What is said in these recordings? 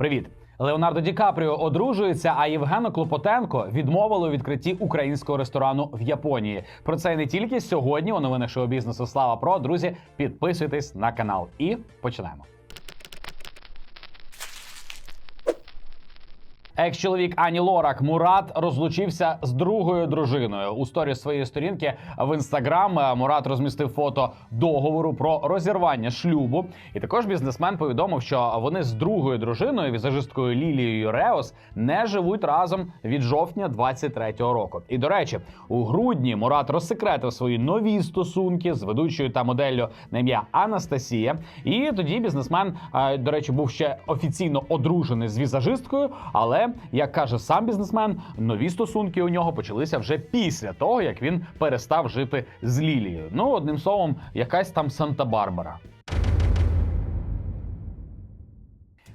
Привіт! Леонардо Ді Капріо одружується, а Євгена Клопотенко відмовили у відкритті українського ресторану в Японії. Про це не тільки сьогодні. У новинах шоу бізнесу Слава Про. Друзі, підписуйтесь на канал і починаємо. Екс-чоловік Ані Лорак Мурат розлучився з другою дружиною. У сторі своєї сторінки в інстаграм е, Мурат розмістив фото договору про розірвання шлюбу. І також бізнесмен повідомив, що вони з другою дружиною, візажисткою Лілією Реос, не живуть разом від жовтня 23-го року. І до речі, у грудні Мурат розсекретив свої нові стосунки з ведучою та моделлю на ім'я Анастасія. І тоді бізнесмен, е, до речі, був ще офіційно одружений з візажисткою, але як каже сам бізнесмен, нові стосунки у нього почалися вже після того, як він перестав жити з Лілією. Ну, одним словом, якась там Санта-Барбара.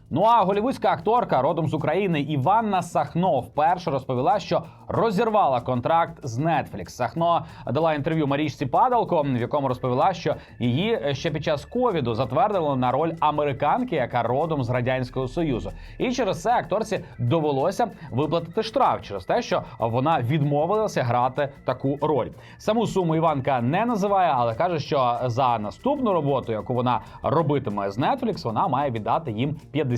Ну а голівудська акторка родом з України Іванна Сахно вперше розповіла, що розірвала контракт з Netflix. Сахно дала інтерв'ю Марічці Падалко, в якому розповіла, що її ще під час ковіду затвердили на роль американки, яка родом з радянського союзу. І через це акторці довелося виплатити штраф через те, що вона відмовилася грати таку роль. Саму суму Іванка не називає, але каже, що за наступну роботу, яку вона робитиме з Netflix, вона має віддати їм 50%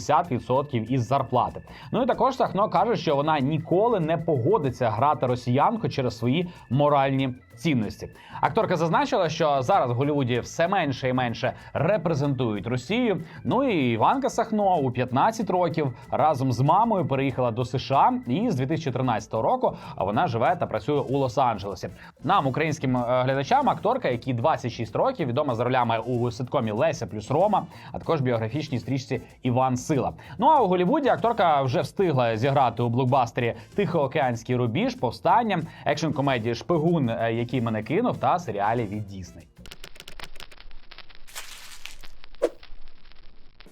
із зарплати. Ну і також Сахно каже, що вона ніколи не погодиться грати росіянку через свої моральні цінності. Акторка зазначила, що зараз в Голлівуді все менше і менше репрезентують Росію. Ну і Іванка Сахно у 15 років разом з мамою переїхала до США, і з 2013 року вона живе та працює у Лос-Анджелесі. Нам, українським е, глядачам, акторка, якій 26 років, відома за ролями у ситкомі Леся плюс Рома, а також біографічній стрічці Іван Сила. Ну а у Голлівуді акторка вже встигла зіграти у блокбастері Тихоокеанський рубіж, повстання, екшн комедії Шпигун, е, який мене кинув, та серіалі від Дісней.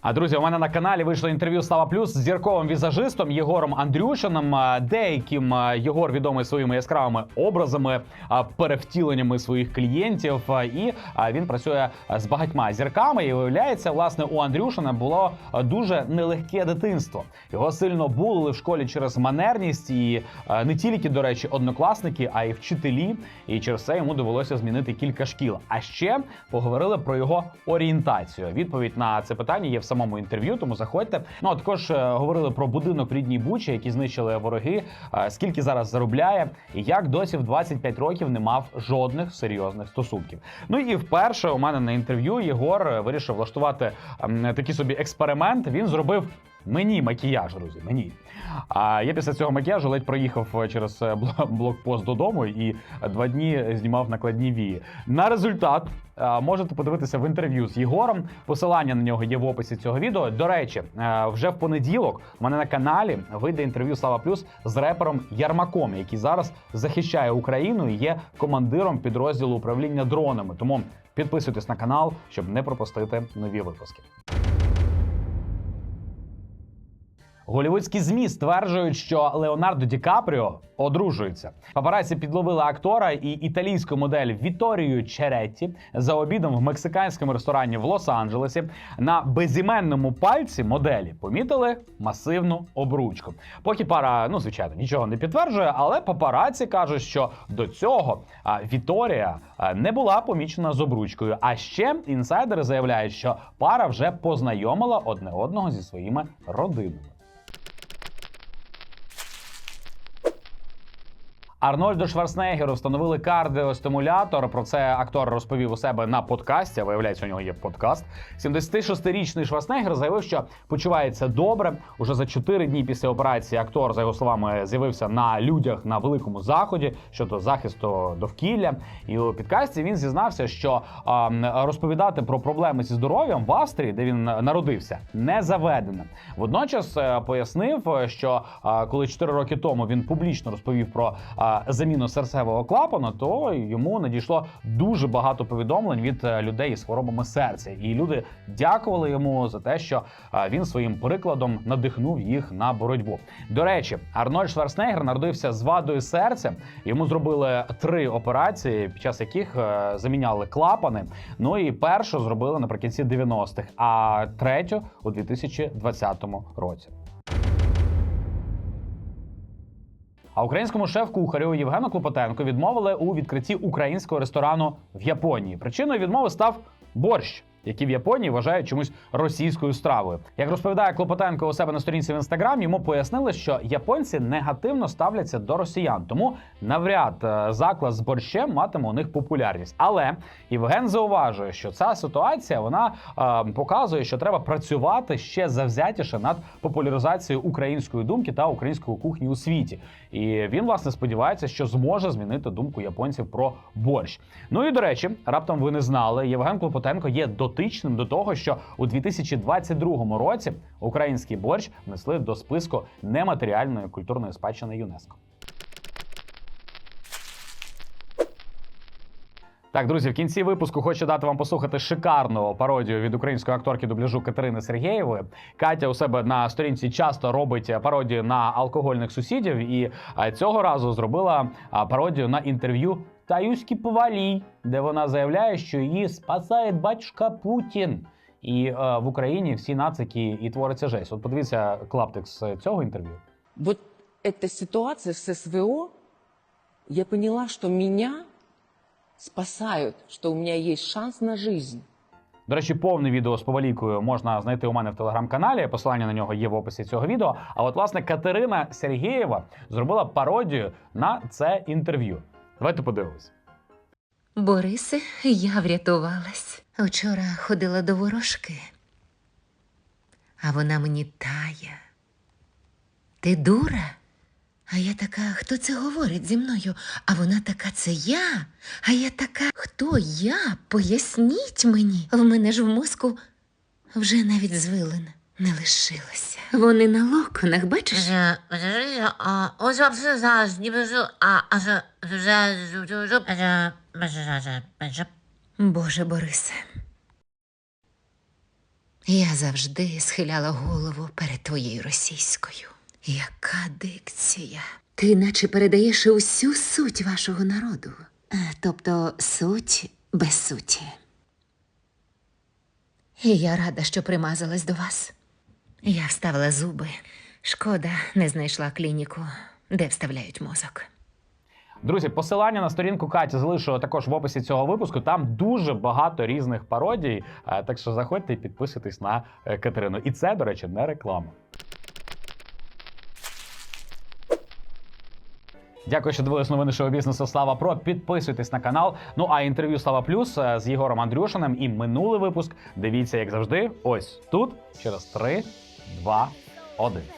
А друзі, у мене на каналі вийшло інтерв'ю Слава Плюс з зірковим візажистом Єгором Андрюшином. Деяким Єгор відомий своїми яскравими образами, перевтіленнями своїх клієнтів. І він працює з багатьма зірками. І виявляється, власне, у Андрюшина було дуже нелегке дитинство. Його сильно булили в школі через манерність, і не тільки, до речі, однокласники, а й вчителі. І через це йому довелося змінити кілька шкіл. А ще поговорили про його орієнтацію. Відповідь на це питання є в самому інтерв'ю, тому заходьте. Ну а також е, говорили про будинок в рідній Бучі, який знищили вороги, е, скільки зараз заробляє, і як досі в 25 років не мав жодних серйозних стосунків. Ну і вперше у мене на інтерв'ю Єгор е, вирішив влаштувати такий собі експеримент. Він зробив. Мені макіяж, друзі, мені. А я після цього макіяжу ледь проїхав через е, блокпост додому і два дні знімав накладні вії. На результат е, можете подивитися в інтерв'ю з Єгором. Посилання на нього є в описі цього відео. До речі, е, вже в понеділок у мене на каналі вийде інтерв'ю Слава Плюс з репером Ярмаком, який зараз захищає Україну і є командиром підрозділу управління дронами. Тому підписуйтесь на канал, щоб не пропустити нові випуски. Голівудські змі стверджують, що Леонардо Ді Капріо одружується. Папараці підловили актора і італійську модель Віторію Черетті за обідом в мексиканському ресторані в Лос-Анджелесі. На безіменному пальці моделі помітили масивну обручку. Поки пара, ну звичайно, нічого не підтверджує, але папараці кажуть, що до цього Віторія не була помічена з обручкою. А ще інсайдери заявляють, що пара вже познайомила одне одного зі своїми родинами. Арнольду Шварценеггеру встановили кардіостимулятор. Про це актор розповів у себе на подкасті. Виявляється, у нього є подкаст. 76-річний Шварценеггер заявив, що почувається добре. Уже за 4 дні після операції актор, за його словами, з'явився на людях на великому заході щодо захисту довкілля. І у підкасті він зізнався, що розповідати про проблеми зі здоров'ям в Австрії, де він народився, не заведено. Водночас е, пояснив, що а, коли 4 роки тому він публічно розповів про заміну серцевого клапану, то йому надійшло дуже багато повідомлень від е, людей із хворобами серця. І люди дякували йому за те, що е, він своїм прикладом надихнув їх на боротьбу. До речі, Арнольд Шварценеггер народився з вадою серця. Йому зробили три операції, під час яких е, заміняли клапани. Ну і першу зробили наприкінці 90-х, а третю у 2020 році. А українському шеф-кухарю Євгену Клопотенку відмовили у відкритті українського ресторану в Японії. Причиною відмови став борщ. Який в Японії вважають чомусь російською стравою. Як розповідає Клопотенко у себе на сторінці в інстаграм, йому пояснили, що японці негативно ставляться до росіян, тому навряд е, заклад з борщем матиме у них популярність. Але Євген зауважує, що ця ситуація вона е, показує, що треба працювати ще завзятіше над популяризацією української думки та української кухні у світі. І він власне сподівається, що зможе змінити думку японців про борщ. Ну і до речі, раптом ви не знали, Євген Клопотенко є дотичним до того, що у 2022 році український борщ внесли до списку нематеріальної культурної спадщини ЮНЕСКО. Так, друзі, в кінці випуску хочу дати вам послухати шикарну пародію від української акторки дубляжу Катерини Сергєєвої. Катя у себе на сторінці часто робить пародію на алкогольних сусідів, і цього разу зробила пародію на інтерв'ю Таюські Повалій, де вона заявляє, що її спасає батюшка Путін. І е, в Україні всі нацики і твориться жесть. От подивіться клаптик з цього інтерв'ю. Вот эта ситуация с СВО, я поняла, что меня спасают, что у меня есть шанс на жизнь. До речі, повне відео з повалікою можна знайти у мене в телеграм-каналі. Посилання на нього є в описі цього відео. А от власне Катерина Сергієва зробила пародію на це інтерв'ю. Давайте подивимось. Борисе, я врятувалась. Вчора ходила до ворожки, а вона мені тая. Ти дура? А я така, хто це говорить зі мною? А вона така, це я. А я така, хто я? Поясніть мені. В мене ж в мозку вже навіть звилин не лишилося. Вони на локонах, бачиш? Боже Борисе. Я завжди схиляла голову перед твоєю російською. Яка дикція. Ти наче передаєш усю суть вашого народу. Е, Тобто суть без суті. І я рада, що примазалась до вас. Я вставила зуби. Шкода, не знайшла клініку, де вставляють мозок. Друзі, посилання на сторінку Каті залишу також в описі цього випуску. Там дуже багато різних пародій. е, Так що заходьте і підписуйтесь на е, Катерину. І це, до речі, не реклама. Дякую, що дивились новини шоу бізнесу Слава Про. Підписуйтесь на канал. Ну а інтерв'ю Слава Плюс е, з Єгором Андрюшиним і минулий випуск. Дивіться, як завжди, ось тут через 3, dwa, Ody.